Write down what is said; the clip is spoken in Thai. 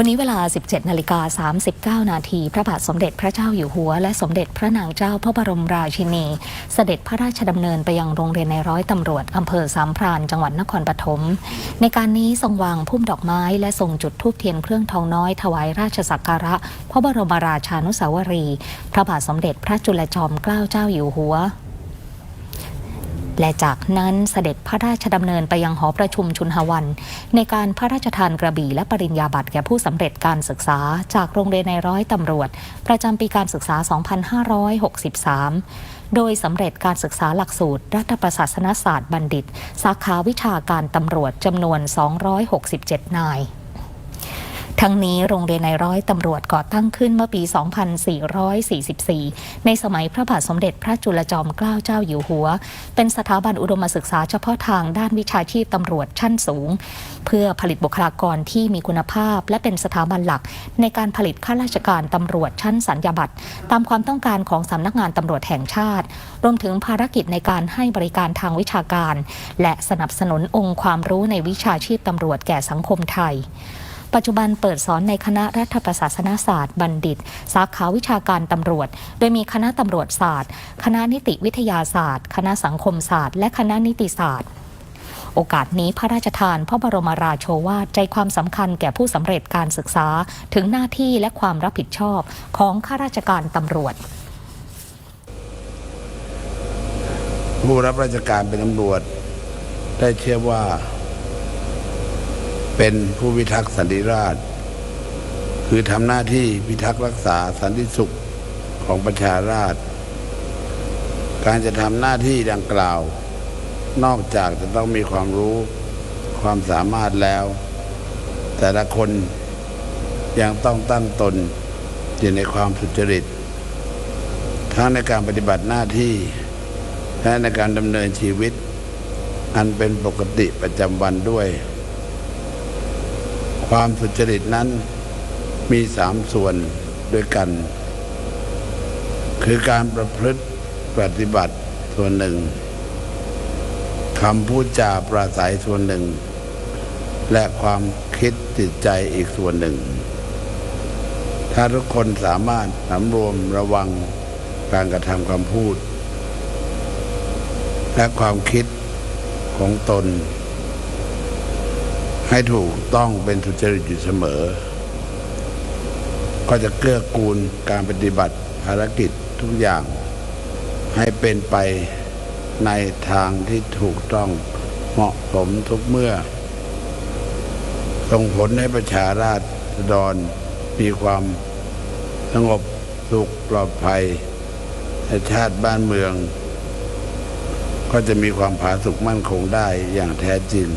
วันนี้เวลา 17นาฬิกา39 นาทีพระบาทสมเด็จพระเจ้าอยู่หัว และสมเด็จพระนางเจ้าพระบรมราชินี เสด็จพระราชดำเนินไปยังโรงเรียนในร้อยตำรวจอำเภอสามพรานจังหวัดนครปฐมในการนี้ทรงวางพุ่มดอกไม้และทรงจุดธูปเทียนเครื่องทองน้อยถวายราชสักการะ พระบรมราชานุสาวรี พระบาทสมเด็จพระจุลจอมเกล้าเจ้าอยู่หัว และจากนั้นเสด็จพระราชดำเนินไปยังหอประชุมชุนหวัน ในการพระราชทานกระบี่และปริญญาบัตรแก่ผู้สำเร็จการศึกษา จากโรงเรียนในร้อยตำรวจ ประจำปีการศึกษา 2563โดยสำเร็จการศึกษาหลักสูตร รัฐประศาสนศาสตร์บัณฑิต สาขาวิชาการตำรวจจำนวน 267 นาย ทั้งนี้โรงเรียนในร้อยตำรวจก่อตั้งขึ้นเมื่อปี 2444 ในสมัยพระบาทสมเด็จพระจุลจอมเกล้าเจ้าอยู่หัว เป็นสถาบันอุดมศึกษาเฉพาะทางด้านวิชาชีพตำรวจชั้นสูง เพื่อผลิตบุคลากรที่มีคุณภาพ และเป็นสถาบันหลัก ในการผลิตข้าราชการตำรวจชั้นสัญญาบัตรตามความต้องการของสำนักงานตำรวจแห่งชาติ รวมถึงภารกิจในการให้บริการทางวิชาการ และสนับสนุนองค์ความรู้ในวิชาชีพตำรวจแก่สังคมไทย ปัจจุบันเปิดสอนในคณะรัฐประศาสนศาสตร์ บัณฑิต สาขาวิชาการตำรวจ โดยมีคณะตำรวจศาสตร์ คณะนิติวิทยาศาสตร์ คณะสังคมศาสตร์ และคณะนิติศาสตร์โอกาสนี้พระราชทานพระบรมราโชวาทใจความสำคัญแก่ผู้สำเร็จการศึกษาถึงหน้าที่และความรับผิดชอบของข้าราชการตำรวจ ผู้รับราชการเป็นตำรวจ ได้เชื่อว่า เป็นผู้พิทักษ์สันติราษฎร์คือทำหน้าที่พิทักษ์รักษาสันติสุขของประชาราษฎร์การจะทำหน้าที่ดังกล่าว นอกจากจะต้องมีความรู้ความสามารถแล้ว แต่ละคนยังต้องตั้งตนอยู่ในความสุจริต ทั้งในการปฏิบัติหน้าที่ และในการดำเนินชีวิต อันเป็นปกติประจำวันด้วย ความสุจริตนั้นมีสามส่วนด้วยกัน คือการประพฤติปฏิบัติส่วนหนึ่งคำพูดจาปราศัยส่วนหนึ่ง และความคิดจิตใจอีกส่วนหนึ่ง ถ้าทุกคนสามารถสำรวมระวังการกระทำคำพูด และความคิดของตน ให้ถูกต้องเป็นสุจริตอยู่เสมอ ก็จะเกื้อกูลการปฏิบัติภารกิจทุกอย่าง ให้เป็นไปในทางที่ถูกต้องเหมาะสมทุกเมื่อ ส่งผลให้ประชาราษฎรมีความสงบสุขปลอดภัยในชาติบ้านเมือง ก็จะมีความผาสุกมั่นคงได้อย่างแท้จริง